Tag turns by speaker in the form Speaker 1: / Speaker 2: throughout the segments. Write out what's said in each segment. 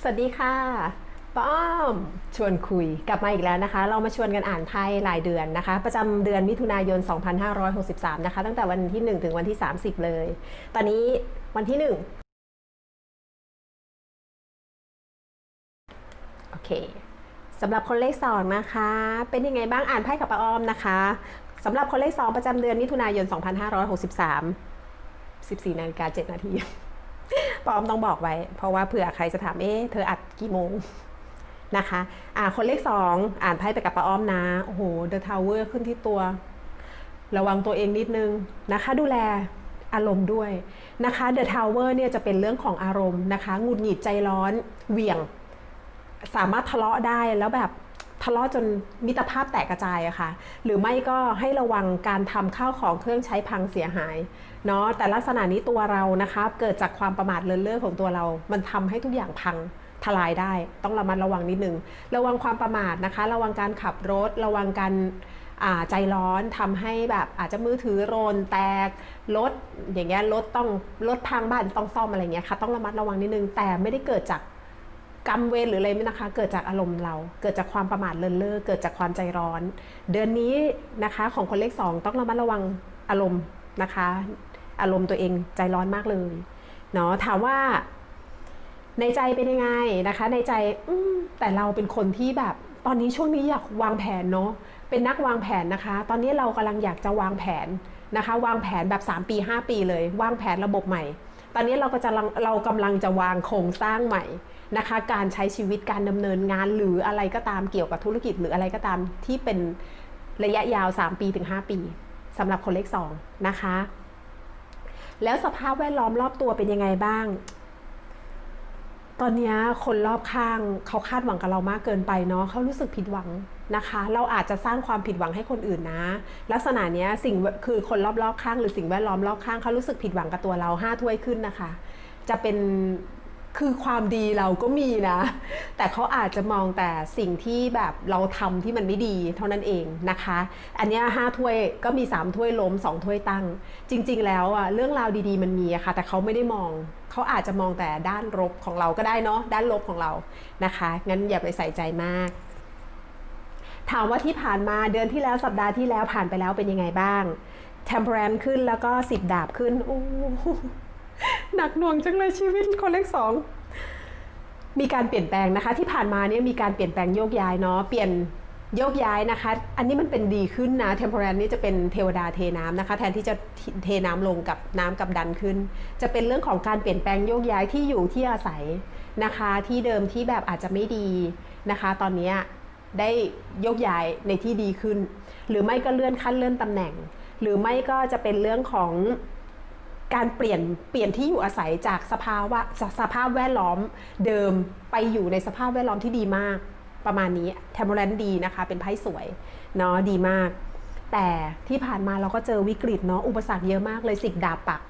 Speaker 1: สวัสดีค่ะ ป้อมชวนคุยกลับมาอีกแล้วนะคะ เรามาชวนกันอ่านไพ่รายเดือนนะคะ ประจำเดือนมิถุนายน 2563 นะคะ ตั้งแต่วันที่ 1 ถึงวันที่ 30 เลย ตอนนี้วันที่ 1 โอเคสำหรับคนเลข2นะคะ เป็นยังไงบ้างอ่านไพ่กับป้าอ้อมนะคะ สำหรับคนเลข2ประจำเดือนมิถุนายน 2563 14นาฬิกา7นาทีปอมต้องบอกไว้ เพราะว่าเผื่อใครจะถามเอ๊ะเธออัดกี่โมงนะคะอ่าคนเลขสองอ่านไพ่ไปกับป้าอ้อมนะโอ้โหเดอะทาวเวอร์ขึ้นที่ตัว ระวังตัวเองนิดนึงนะคะ ดูแลอารมณ์ด้วยนะคะเดอะทาวเวอร์เนี่ยจะเป็นเรื่องของอารมณ์นะคะหงุดหงิดใจร้อนเหวี่ยง สามารถทะเลาะได้แล้วแบบะเลาะจนมิตรภาพแตกกระจายอะค่ะ หรือไม่ก็ให้ระวังการทำข้าวของเครื่องใช้พังเสียหายเนาะแต่ลักษณะนี้ตัวเรานะคะเกิดจากความประมาทเลินเล่อของตัวเรา มันทำให้ทุกอย่างพังทลายได้ ต้องระมัดระวังนิดนึง ระวังความประมาทนะคะ ระวังการขับรถ ระวังการใจร้อนทำให้แบบอาจจะมือถือโรนแตกรถอย่างเงี้ยรถต้องรถพังบ้านต้องซ่อมอะไรเงี้ยค่ะต้องระมัดระวังนิดนึงแต่ไม่ได้เกิดจาก กรรมเวรหรืออะไรไม่นะคะ เกิดจากอารมณ์เรา เกิดจากความประมาทเลินเล่อเกิดจากความใจร้อน เดือนนี้นะคะของคนเลขสองต้องระมัดระวังอารมณ์นะคะ อารมณ์ตัวเองใจร้อนมากเลยเนาะถามว่าในใจเป็นยังไงนะคะ ในใจอแต่เราเป็นคนที่แบบ ตอนนี้ช่วงนี้อยากวางแผนเนาะเป็นนักวางแผนนะคะ ตอนนี้เรากำลังอยากจะวางแผนนะคะ วางแผนแบบ 3 ปี 5 ปีเลย วางแผนระบบใหม่ ตอนนี้เราก็จะเรากำลังจะวางโครงสร้างใหม่ นะคะ การใช้ชีวิตการดำเนินงานหรืออะไรก็ตามเกี่ยวกับธุรกิจหรืออะไรก็ตามที่เป็นระยะยาว 3 ปีถึง 5 ปีสำหรับคนเลข2นะคะ แล้วสภาพแวดล้อมรอบตัวเป็นยังไงบ้าง ตอนนี้คนรอบข้างเขาคาดหวังกับเรามากเกินไปเนาะเขารู้สึกผิดหวังนะคะ เราอาจจะสร้างความผิดหวังให้คนอื่นนะ ลักษณะเนี้ยสิ่งคือคนรอบๆข้างหรือสิ่งแวดล้อมรอบข้างเขารู้สึกผิดหวังกับตัวเราห้าถ้วยขึ้นนะคะ จะเป็น คือความดีเราก็มีนะ แต่เขาอาจจะมองแต่สิ่งที่แบบเราทำที่มันไม่ดีเท่านั้นเองนะคะ อันนี้ห้าถ้วยก็มี 3 ถ้วยล้ม 2 ถ้วยตั้ง จริง ๆ แล้วอะเรื่องราวดีๆมันมีอะค่ะ แต่เขาไม่ได้มอง เขาอาจจะมองแต่ด้านลบของเราก็ได้เนาะด้านลบของเรานะคะ งั้นอย่าไปใส่ใจมาก ถามว่าที่ผ่านมาเดือนที่แล้วสัปดาห์ที่แล้วผ่านไปแล้วเป็นยังไงบ้าง temperance ขึ้นแล้วก็สิบดาบขึ้นโอ้ หนักหน่วงจังเลยชีวิตคนเลขสองมีการเปลี่ยนแปลงนะคะ ที่ผ่านมาเนี่ยมีการเปลี่ยนแปลงโยกย้ายเนาะเปลี่ยนโยกย้ายนะคะ อันนี้มันเป็นดีขึ้นนะเทมเพอร์นี่จะเป็นเทวดาเทน้ำนะคะ แทนที่จะเทน้ำลงกับน้ำกับดันขึ้น จะเป็นเรื่องของการเปลี่ยนแปลงโยกย้ายที่อยู่ที่อาศัยนะคะ ที่เดิมที่แบบอาจจะไม่ดีนะคะ ตอนนี้ได้โยกย้ายในที่ดีขึ้น หรือไม่ก็เลื่อนขั้นเลื่อนตำแหน่ง หรือไม่ก็จะเป็นเรื่องของ การเปลี่ยนเปลี่ยนที่อยู่อาศัยจากสภาวะจาสภาพแวดล้อมเดิมไปอยู่ในสภาพแวดล้อมที่ดีมาก ประมาณนี้แทมโบแลนดีนะคะ เป็นไพ่สวยเนาะดีมาก แต่ที่ผ่านมาเราก็เจอวิกฤตเนาะอุปสรรคเยอะมากเลยสิบดาบปัก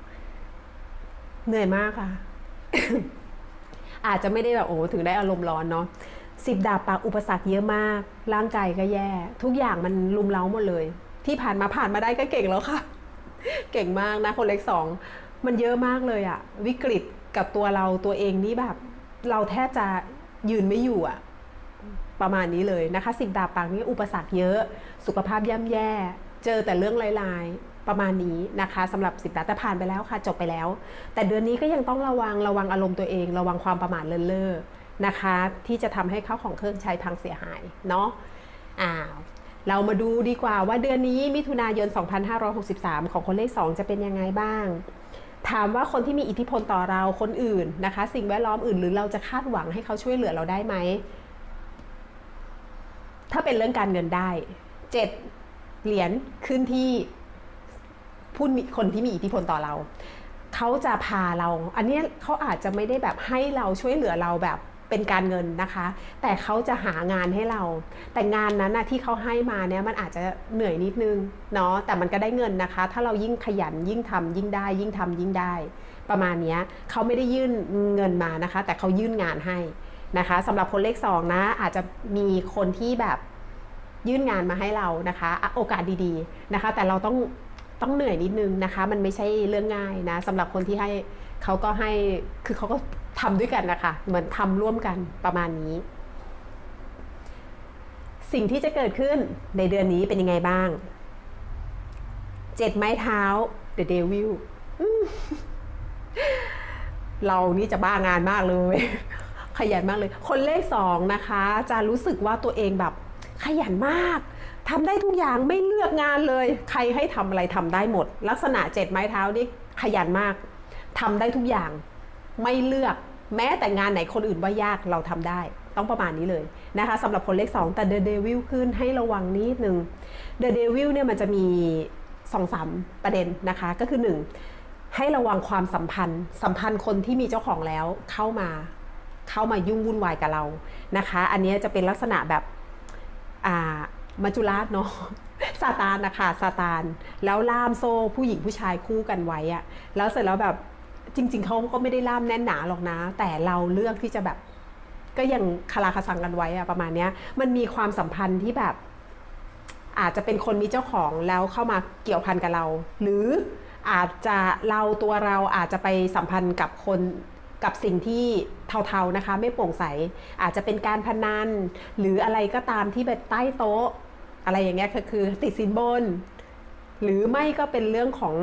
Speaker 1: เหนื่อยมากค่ะ อาจจะไม่ได้แบบโอ้ถึงได้อารมณ์ร้อนเนาะสิบดาบปักอุปสรรคเยอะมาก ร่างกายก็แย่ ทุกอย่างมันลุมเล้าหมดเลย ที่ผ่านมาผ่านมาได้ก็เก่งแล้วค่ะ เก่งมากนะคนเล็กสองมันเยอะมากเลยอะวิกฤตกับตัวเราตัวเองนี่แบบ เราแทบจะยืนไม่อยู่อะประมาณนี้เลยนะคะ สิบดาบปังนี่อุปสรรคเยอะสุขภาพย่ำแย่ เจอแต่เรื่องลายๆประมาณนี้นะคะสำหรับสิบดาบแต่ผ่านไปแล้วค่ะ จบไปแล้ว แต่เดือนนี้ก็ยังต้องระวังระวังอารมณ์ตัวเอง ระวังความประมาทเลินเล่อนะคะ ที่จะทำให้ข้าวของเครื่องใช้พังเสียหายเนาะอ้าว เรามาดูดีกว่าว่าเดือนนี้มิถุนายน 2563 ของคนเลข 2 จะเป็นยังไงบ้าง ถามว่าคนที่มีอิทธิพลต่อเราคนอื่นนะคะ สิ่งแวดล้อมอื่นหรือเราจะคาดหวังให้เขาช่วยเหลือเราได้ไหม ถ้าเป็นเรื่องการเงินได้ 7 เหรียญขึ้นที่ผู้คนที่มีอิทธิพลต่อเรา เขาจะพาเรา อันนี้เขาอาจจะไม่ได้แบบให้เราช่วยเหลือเราแบบ เป็นการเงินนะคะ แต่เขาจะหางานให้เรา แต่งานนั้นนะที่เขาให้มาเนี่ยมันอาจจะเหนื่อยนิดนึงเนาะแต่มันก็ได้เงินนะคะ ถ้าเรายิ่งขยันยิ่งทำยิ่งได้ ยิ่งทำยิ่งได้ ประมาณนี้เขาไม่ได้ยื่นเงินมานะคะ แต่เขายื่นงานให้นะคะสำหรับคนเลขสองนะอาจจะมีคนที่แบบยื่นงานมาให้เรานะคะอะโอกาสดีๆนะคะ แต่เราต้องต้องเหนื่อยนิดนึงนะคะ มันไม่ใช่เรื่องง่ายนะสำหรับคนที่ให้เขาก็ให้คือเขาก็ ทำด้วยกันนะคะเหมือนทำร่วมกันประมาณนี้ สิ่งที่จะเกิดขึ้นในเดือนนี้เป็นยังไงบ้างเจ็ดไม้เท้า The Devil เรานี่จะบ้างานมากเลย ขยันมากเลย คนเลขสองนะคะ จะรู้สึกว่าตัวเองแบบขยันมากทำได้ทุกอย่างไม่เลือกงานเลย ใครให้ทำอะไรทำได้หมด ลักษณะเจ็ดไม้เท้านี่ขยันมากทำได้ทุกอย่าง ไม่เลือก แม้แต่งานไหนคนอื่นว่ายากเราทำได้ ต้องประมาณนี้เลยนะคะสำหรับคนเลข 2 แต่ The Devil ขึ้นให้ระวังนิดนึง The Devil เนี่ยมันจะมีสองสามประเด็นนะคะ ก็คือ 1 ให้ระวังความสัมพันธ์ สัมพันธ์คนที่มีเจ้าของแล้วเข้ามาเข้ามายุ่งวุ่นวายกับเรานะคะ อันนี้จะเป็นลักษณะแบบอ่ามัจจุราชเนาะซาตานนะคะซาตาน แล้วล่ามโซ่ผู้หญิงผู้ชายคู่กันไว้อะแล้วเสร็จแล้วแบบ จริง ๆเขาก็ไม่ได้ล่ามแน่นหนาหรอกนะ แต่เราเลือกที่จะแบบ ก็ยังคาราคาซังกันไว้อะประมาณเนี้ย มันมีความสัมพันธ์ที่แบบ อาจจะเป็นคนมีเจ้าของแล้วเข้ามาเกี่ยวพันกับเรา หรืออาจจะเราตัวเราอาจจะไปสัมพันธ์กับคนกับสิ่งที่เทาๆนะคะ ไม่โปร่งใส อาจจะเป็นการพนัน หรืออะไรก็ตามที่เป็นใต้โต๊ะ อะไรอย่างเงี้ยคือคือติดสินบน หรือไม่ก็เป็นเรื่องของ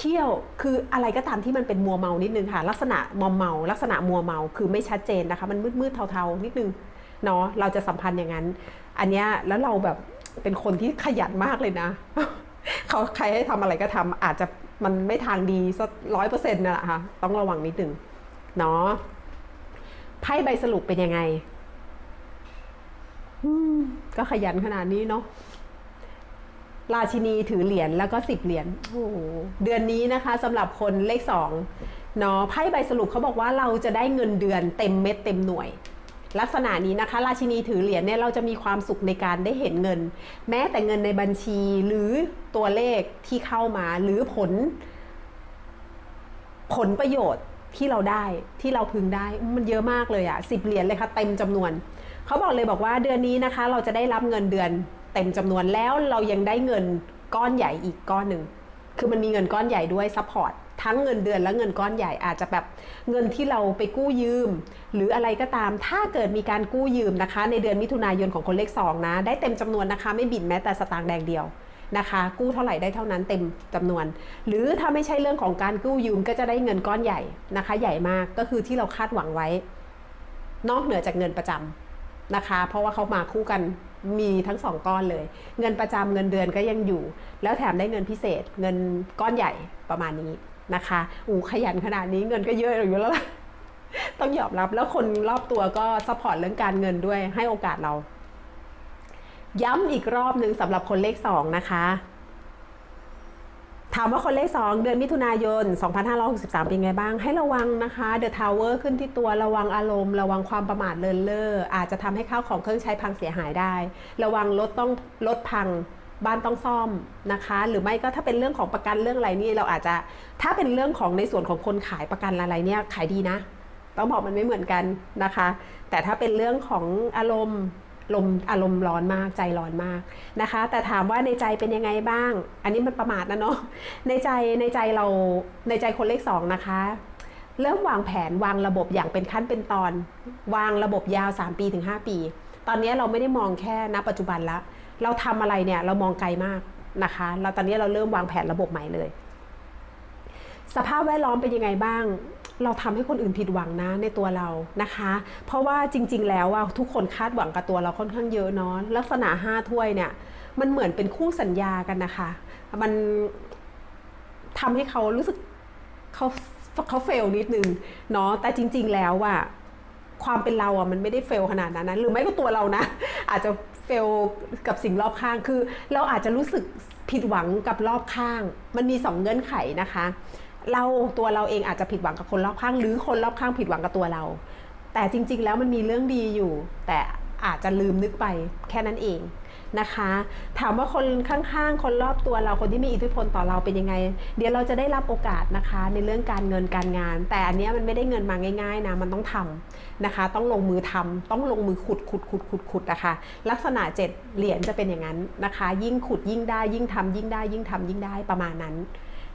Speaker 1: เที่ยวคืออะไรก็ตามที่มันเป็นมัวเมานิดนึงค่ะ ลักษณะมอมเมา ลักษณะมัวเมาคือไม่ชัดเจนนะคะ มันมืดๆเทาๆนิดนึงเนาะเราจะสัมพันธ์อย่างนั้น อันเนี้ยแล้วเราแบบเป็นคนที่ขยันมากเลยนะเขาใครให้ทำอะไรก็ทำอาจจะมันไม่ทางดีสักร้อยเปอร์เซ็นต์นะนะค่ะต้องระวังนิดนึงเนาะไพ่ใบสรุปเป็นยังไงก็ขยันขนาดนี้เนาะ ราชินีถือเหรียญแล้วก็สิบเหรียญโอ้โหเดือนนี้นะคะสำหรับคนเลขสองเนาะไพ่ใบสรุปเขาบอกว่าเราจะได้เงินเดือนเต็มเม็ดเต็มหน่วย ลักษณะนี้นะคะ ราชินีถือเหรียญเนี่ยเราจะมีความสุขในการได้เห็นเงิน แม้แต่เงินในบัญชีหรือตัวเลขที่เข้ามาหรือผล ผลประโยชน์ที่เราได้ที่เราพึงได้มันเยอะมากเลยอะสิบเหรียญเลยค่ะเต็มจำนวนเขาบอกเลยบอกว่าเดือนนี้นะคะ เราจะได้รับเงินเดือน เต็มจำนวนแล้วเรายังได้เงินก้อนใหญ่อีกก้อนหนึ่งคือมันมีเงินก้อนใหญ่ด้วยซัพพอร์ตทั้งเงินเดือนและเงินก้อนใหญ่อาจจะแบบเงินที่เราไปกู้ยืม หรืออะไรก็ตามถ้าเกิดมีการกู้ยืมนะคะ ในเดือนมิถุนายนของคนเลขสองนะได้เต็มจำนวนนะคะไม่บินแม้แต่สตางค์แดงเดียวนะคะ กู้เท่าไหร่ได้เท่านั้นเต็มจำนวน หรือถ้าไม่ใช่เรื่องของการกู้ยืมก็จะได้เงินก้อนใหญ่นะคะ ใหญ่มากก็คือที่เราคาดหวังไว้ นอกเหนือจากเงินประจำนะคะ เพราะว่าเขามาคู่กัน มีทั้งสองก้อนเลย เงินประจำเงินเดือนก็ยังอยู่ แล้วแถมได้เงินพิเศษ เงินก้อนใหญ่ประมาณนี้นะคะอูขยันขนาดนี้เงินก็เยอะอยู่แล้วล่ะต้องยอมรับแล้วคนรอบตัวก็ซัพพอร์ตเรื่องการเงินด้วยให้โอกาสเรา ย้ำอีกรอบหนึ่งสำหรับคนเลขสองนะคะ ถามว่าคนเลข 2 เดือนมิถุนายน 2563 เป็นไงบ้าง ให้ระวังนะคะ The Tower ขึ้นที่ตัวระวังอารมณ์ ระวังความประมาทเลินเล่ออาจจะทำให้ข้าวของเครื่องใช้พังเสียหายได้ ระวังรถต้องรถพังบ้านต้องซ่อมนะคะ หรือไม่ก็ถ้าเป็นเรื่องของประกันเรื่องอะไรนี่เราอาจจะถ้าเป็นเรื่องของในส่วนของคนขายประกันอะไรเนี่ยขายดีนะ ต้องบอกมันไม่เหมือนกันนะคะ แต่ถ้าเป็นเรื่องของอารมณ์ ลมอารมณ์ร้อนมากใจร้อนมากนะคะ แต่ถามว่าในใจเป็นยังไงบ้าง อันนี้มันประมาทนะเนาะในใจในใจเราในใจคนเลขสองนะคะเริ่มวางแผนวางระบบอย่างเป็นขั้นเป็นตอน วางระบบยาว 3 ปีถึง 5 ปี ตอนนี้เราไม่ได้มองแค่ณปัจจุบันละเราทำอะไรเนี่ยเรามองไกลมากนะคะเราตอนนี้เราเริ่มวางแผนระบบใหม่เลย สภาพแวดล้อมเป็นยังไงบ้าง เราทำให้คนอื่นผิดหวังนะในตัวเรานะคะ เพราะว่าจริง ๆ แล้วว่าทุกคนคาดหวังกับตัวเราค่อนข้างเยอะเนาะลักษณะห้าถ้วยเนี่ยมันเหมือนเป็นคู่สัญญากันนะคะ มันทำให้เขารู้สึกเขาเขาเฟลนิดนึงเนาะแต่จริง ๆ แล้วว่าความเป็นเราอะมันไม่ได้เฟลขนาดนั้นนะหรือไม่ก็ตัวเรานะ อาจจะเฟลกับสิ่งรอบข้างคือ เราอาจจะรู้สึกผิดหวังกับรอบข้าง มันมีสองเงื่อนไขนะคะ เราตัวเราเองอาจจะผิดหวังกับคนรอบข้าง หรือคนรอบข้างผิดหวังกับตัวเรา แต่จริง ๆ แล้วมันมีเรื่องดีอยู่ แต่อาจจะลืมนึกไปแค่นั้นเองนะคะ ถามว่าคนข้างๆ คนรอบตัวเราคนที่มีอิทธิพลต่อเราเป็นยังไง เดี๋ยวเราจะได้รับโอกาสนะคะ ในเรื่องการเงินการงาน แต่อันนี้มันไม่ได้เงินมาง่ายๆนะมันต้องทำนะคะ ต้องลงมือทำต้องลงมือขุดขุดขุดขุดขุดนะคะลักษณะเจ็ดเหรียญจะเป็นอย่างนั้นนะคะ ยิ่งขุดยิ่งได้ยิ่งทำยิ่งได้ยิ่งทำยิ่งได้ประมาณนั้น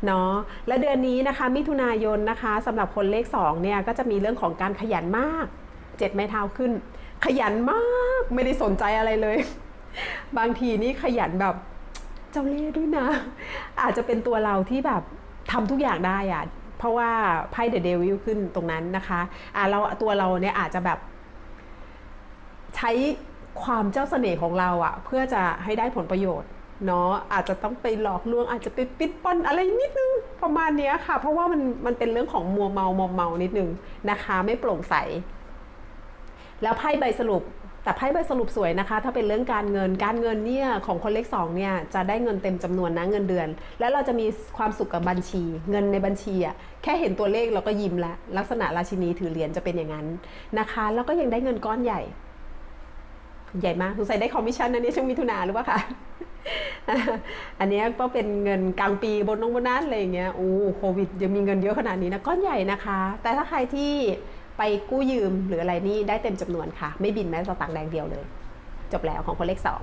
Speaker 1: เนาะและเดือนนี้นะคะมิถุนายนนะคะสำหรับคนเลข2เนี่ยก็จะมีเรื่องของการขยันมากเจ็ดไม้เท้าขึ้น ขยันมากไม่ได้สนใจอะไรเลย บางทีนี่ขยันแบบเจ้าเล่ห์ด้วยนะ อาจจะเป็นตัวเราที่แบบทำทุกอย่างได้อะเพราะว่าไพ่เดอะเดวิลขึ้นตรงนั้นนะคะอะเราตัวเราเนี่ยอาจจะแบบ ใช้ความเจ้าเสน่ห์ของเราอะเพื่อจะให้ได้ผลประโยชน์ เนาะอาจจะต้องไปหลอกลวงอาจจะไปปิดปอนอะไรนิดนึงประมาณนี้ค่ะ เพราะว่ามันมันเป็นเรื่องของมัวเมามอมเมานิดนึงนะคะ ไม่โปร่งใส แล้วไพ่ใบสรุปแต่ไพ่ใบสรุปสวยนะคะ ถ้าเป็นเรื่องการเงินการเงินเนี่ยของคนเลขสองเนี่ยจะได้เงินเต็มจำนวนนะเงินเดือน แล้วเราจะมีความสุขกับบัญชี เงินในบัญชีอะแค่เห็นตัวเลขเราก็ยิ้มล้วลักษณะราชินีถือเหรียญจะเป็นอย่างนั้นนะคะ แล้วก็ยังได้เงินก้อนใหญ่ ใหญ่มากสงสัยได้คอมมิชชั่นนะเนี่ยช่วงมิถุนาหรือเปล่าคะอันนี้ก็เป็นเงินกลางปีบนนงบนนั้นอะไรอย่างเงี้ยโอ้โควิดยังมีเงินเยอะขนาดนี้นะก้อนใหญ่นะคะ แต่ถ้าใครที่ไปกู้ยืมหรืออะไรนี่ได้เต็มจำนวนค่ะ ไม่บินแม้แต่สตางค์แดงเดียวเลย จบแล้วของคนเลขสอง